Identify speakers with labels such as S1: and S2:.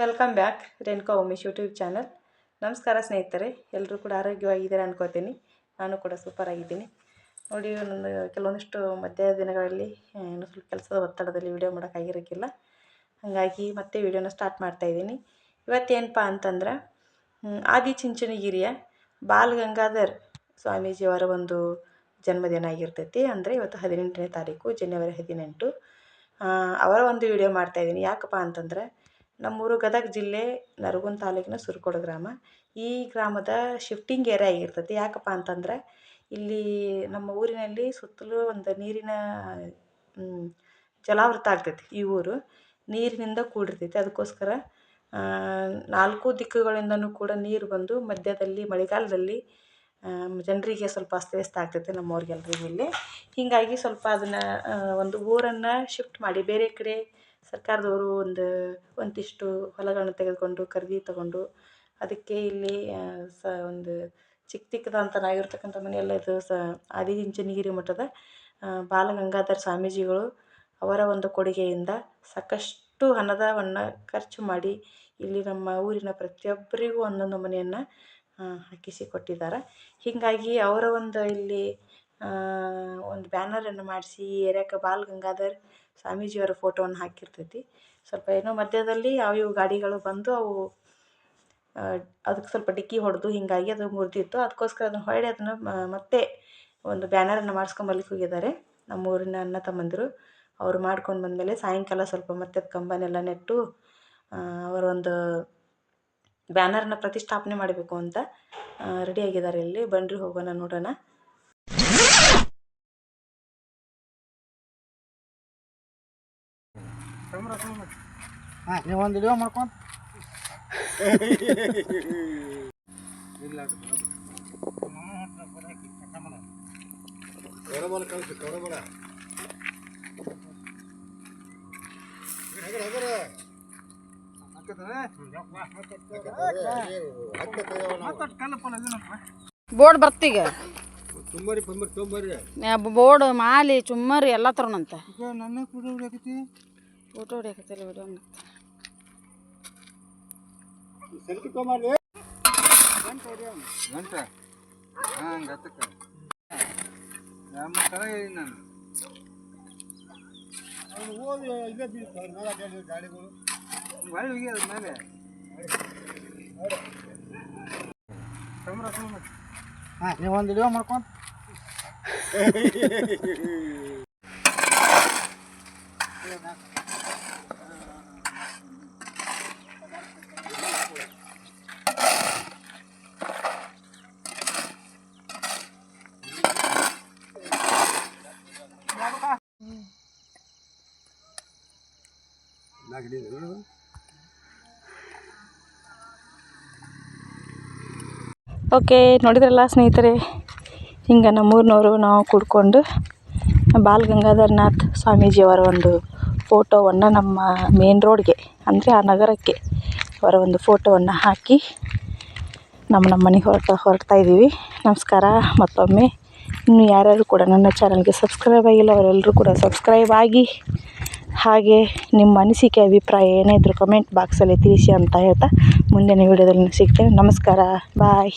S1: Welcome back Renuka Umesh YouTube channel ನಮಸ್ಕಾರ ಸ್ನೇಹಿತರೆ ಎಲ್ಲರೂ ಕೂಡ ಆರೋಗ್ಯವಾಗಿದ್ದೀರಾ ಅನ್ಕೋತೀನಿ. ನಾನು ಕೂಡ ಸೂಪರ್ ಆಗಿದ್ದೀನಿ. ನೋಡಿ ನನ್ನ ಕೆಲವೊಂದಿಷ್ಟು ಮಧ್ಯ ದಿನಗಳಲ್ಲಿ ಏನು ಸ್ವಲ್ಪ ಕೆಲಸದ ಒತ್ತಡದಲ್ಲಿ ವೀಡಿಯೋ ಮಾಡೋಕ್ಕಾಗಿರೋಕ್ಕಿಲ್ಲ. ಹಾಗಾಗಿ ಮತ್ತೆ ವೀಡಿಯೋನ ಸ್ಟಾರ್ಟ್ ಮಾಡ್ತಾಯಿದ್ದೀನಿ ಇವತ್ತೇನಪ್ಪ ಅಂತಂದ್ರೆ ಆದಿ ಚಿಂಚನಗಿರಿಯ ಬಾಲ್ ಗಂಗಾಧರ್ ಸ್ವಾಮೀಜಿಯವರ ಒಂದು ಜನ್ಮದಿನ ಆಗಿರ್ತೈತಿ. ಅಂದರೆ ಇವತ್ತು ಹದಿನೆಂಟನೇ ತಾರೀಕು, ಜನವರಿ ಹದಿನೆಂಟು. ಅವರ ಒಂದು ವಿಡಿಯೋ ಮಾಡ್ತಾಯಿದ್ದೀನಿ ಯಾಕಪ್ಪ ಅಂತಂದ್ರೆ ನಮ್ಮೂರು ಗದಗ ಜಿಲ್ಲೆ ನರಗುಂದ ತಾಲೂಕಿನ ಸುರಕೋಡು ಗ್ರಾಮ. ಈ ಗ್ರಾಮದ ಶಿಫ್ಟಿಂಗ್ ಏರಿಯಾ ಆಗಿರ್ತೈತಿ ಯಾಕಪ್ಪ ಅಂತಂದ್ರೆ ಇಲ್ಲಿ ನಮ್ಮ ಊರಿನಲ್ಲಿ ಸುತ್ತಲೂ ಒಂದು ನೀರಿನ ಜಲಾವೃತ ಆಗ್ತೈತಿ ಈ ಊರು. ನೀರಿನಿಂದ ಕೂಡಿರ್ತೈತಿ. ಅದಕ್ಕೋಸ್ಕರ ನಾಲ್ಕು ದಿಕ್ಕುಗಳಿಂದನೂ ಕೂಡ ನೀರು ಬಂದು ಮಧ್ಯದಲ್ಲಿ, ಮಳೆಗಾಲದಲ್ಲಿ ಜನರಿಗೆ ಸ್ವಲ್ಪ ಅಸ್ತವ್ಯಸ್ತ ಆಗ್ತೈತೆ ನಮ್ಮವ್ರಿಗೆಲ್ರಿಗೂ ಇಲ್ಲಿ. ಹೀಗಾಗಿ ಸ್ವಲ್ಪ ಅದನ್ನು ಒಂದು ಊರನ್ನು ಶಿಫ್ಟ್ ಮಾಡಿ ಬೇರೆ ಕಡೆ ಸರ್ಕಾರದವರು ಒಂದು, ಒಂದಿಷ್ಟು ಹೊಲಗಳನ್ನ ತೆಗೆದುಕೊಂಡು, ಖರೀದಿ ತಗೊಂಡು, ಅದಕ್ಕೆ ಇಲ್ಲಿ ಸ, ಒಂದು ಚಿಕ್ಕ ಚಿಕ್ಕದಂತನಾಗಿರ್ತಕ್ಕಂಥ ಮನೆಯೆಲ್ಲ ಇದು ಸ ಆದಿಚುಂಚನಗಿರಿ ಮಠದ ಬಾಲ ಬಾಲಗಂಗಾಧರ ಸ್ವಾಮೀಜಿಗಳು ಅವರ ಒಂದು ಕೊಡುಗೆಯಿಂದ ಸಾಕಷ್ಟು ಹಣದವನ್ನು ಖರ್ಚು ಮಾಡಿ ಇಲ್ಲಿ ನಮ್ಮ ಊರಿನ ಪ್ರತಿಯೊಬ್ಬರಿಗೂ ಒಂದೊಂದು ಮನೆಯನ್ನು ಹಾಕಿಸಿ ಕೊಟ್ಟಿದ್ದಾರೆ. ಹೀಗಾಗಿ ಅವರ ಒಂದು ಇಲ್ಲಿ ಒಂದು ಬ್ಯಾನರನ್ನು ಮಾಡಿಸಿ ಈ ಬಾಲ ಗಂಗಾಧರ್ ಸ್ವಾಮೀಜಿಯವರ ಫೋಟೋವನ್ನು ಹಾಕಿರ್ತೈತಿ. ಸ್ವಲ್ಪ ಏನೋ ಮಧ್ಯದಲ್ಲಿ ಅವು ಇವು ಗಾಡಿಗಳು ಬಂದು ಅವು ಅದಕ್ಕೆ ಸ್ವಲ್ಪ ಡಿಕ್ಕಿ ಹೊಡೆದು ಹೀಗಾಗಿ ಅದು ಮುರಿದಿತ್ತು. ಅದಕ್ಕೋಸ್ಕರ ಅದನ್ನು ಹೊಳ್ಳಿ ಅದನ್ನು ಮತ್ತೆ ಒಂದು ಬ್ಯಾನರನ್ನು ಮಾಡಿಸ್ಕೊಂಬರ್ಲಿಕ್ಕೆ ಹೋಗಿದ್ದಾರೆ. ನಮ್ಮ ಊರಿನ ಅಣ್ಣ ತಮ್ಮಂದಿರು. ಅವರು ಮಾಡ್ಕೊಂಡು ಬಂದಮೇಲೆ ಸಾಯಂಕಾಲ ಸ್ವಲ್ಪ ಮತ್ತೆ ಕಂಬನೆಲ್ಲ ನೆಟ್ಟು ಅವರೊಂದು ಅವರ ಒಂದು ಬ್ಯಾನರ್ನ ಪ್ರತಿಷ್ಠಾಪನೆ ಮಾಡಬೇಕು ಅಂತ ರೆಡಿ ಆಗಿದ್ದಾರೆ ಇಲ್ಲಿ. ಬನ್ರಿ ಹೋಗೋಣ ನೋಡೋಣ.
S2: ಹಾಂ ನೀವು ಒಂದು ವಿಡಿಯೋ ಮಾಡ್ಕೊಂಡು
S3: ಬೋರ್ಡ್ ಬರ್ತೀಗ ಬೋರ್ಡ್ ಮಾಲಿ ಚುಮ್ಮರಿ ಎಲ್ಲ ತರೋಣಂತ
S2: ನನ್ನ
S3: ಫೋಟೋ ಹೊಡಿಯಕತ್ತಿಲ್ಲ
S2: ತೊಗೊಂಬರ್ರಿ ಗಂಟ ಹಾಂ ಗತ್ತಕ್ಕ ನಮ್ಮ ನಾನು. ಓದಿ ಇಲ್ಲೇ ಬೀಳ್ತಾರೆ ಮೇಲೆ ಗಾಡಿಗಳು. ಒಳ್ಳೆ ಹೋಗ್ಯದ ಮೇಲೆ. ಹಾಂ ನೀವು ಒಂದು ವಿಡಿಯೋ ಮಾಡ್ಕೊಂಡು.
S1: ಓಕೆ, ನೋಡಿದ್ರಲ್ಲ ಸ್ನೇಹಿತರೆ, ಹಿಂಗೆ ನಮ್ಮೂರಿನವರು ನಾವು ಕೂಡ್ಕೊಂಡು ಬಾಲ್ ಗಂಗಾಧರನಾಥ್ ಸ್ವಾಮೀಜಿಯವರ ಒಂದು ಫೋಟೋವನ್ನು ನಮ್ಮ ಮೇನ್ ರೋಡ್ಗೆ ಅಂದರೆ ಆ ನಗರಕ್ಕೆ ಅವರ ಒಂದು ಫೋಟೋವನ್ನು ಹಾಕಿ ನಮ್ಮ ನಮ್ಮ ಮನೆಗೆ ಹೊರಟ, ಹೊರಡ್ತಾ ಇದ್ದೀವಿ. ನಮಸ್ಕಾರ, ಮತ್ತೊಮ್ಮೆ ಇನ್ನು ಯಾರ್ಯಾರು ಕೂಡ ನನ್ನ ಚಾನಲ್ಗೆ ಸಬ್ಸ್ಕ್ರೈಬ್ ಆಗಿಲ್ಲ, ಅವರೆಲ್ಲರೂ ಕೂಡ ಸಬ್ಸ್ಕ್ರೈಬ್ ಆಗಿ ಹಾಗೆ ನಿಮ್ಮ ಅನಿಸಿಕೆ, ಅಭಿಪ್ರಾಯ ಏನೇ ಇದ್ರೂ ಕಮೆಂಟ್ ಬಾಕ್ಸಲ್ಲಿ ತಿಳಿಸಿ ಅಂತ ಹೇಳ್ತಾ ಮುಂದಿನ ವೀಡಿಯೋದಲ್ಲಿ ಸಿಗ್ತೇವೆ ನಮಸ್ಕಾರ. ಬಾಯ್